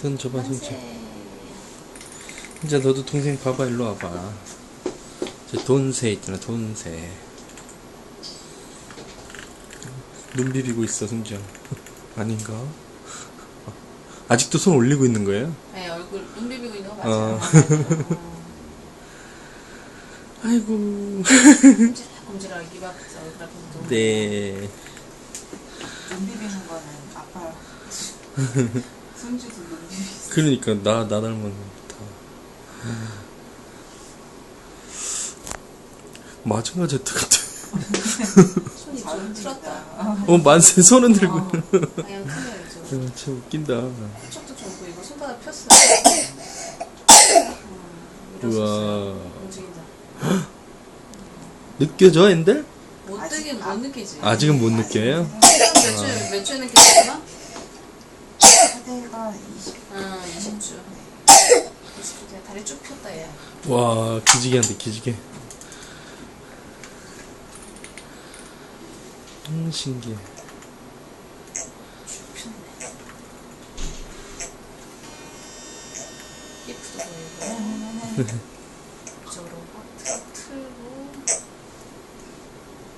손 줘봐 손 줘. 진짜 너도 동생 봐봐 일로 와봐. 저 돈새 있잖아 돈새. 눈 비비고 있어 승지야. 아닌가? 아직도 손 올리고 있는 거예요? 네, 얼굴 눈 비비고 있는 거 어. 맞아요. 아이고. 꼼지락꼼지락 입 앞에서 얼굴 앞에서 네. 눈 비비는 거는 아빠 그러니까 나 나 닮은 다. 마징가 제트 같아. 손이 좀 틀었다. 어 만세 손은 들고. 어, 방향 틀려요 좀. 야, 진짜 웃긴다. 척도 좀 보이고 손바닥 폈어. 음, 우와. 움직인다. 느껴져 엔들? 못 아직 뜨긴 못 안- 느끼지. 아직은 못 느껴요? 몇 주에 몇 주에 느껴지나? 차대가 20 응, 20주. 20주 돼. 다리 쭉 폈다 얘. 와 기지개 한데 기지개. 음 신기해. 쭉 폈네. 예쁘도 보이고.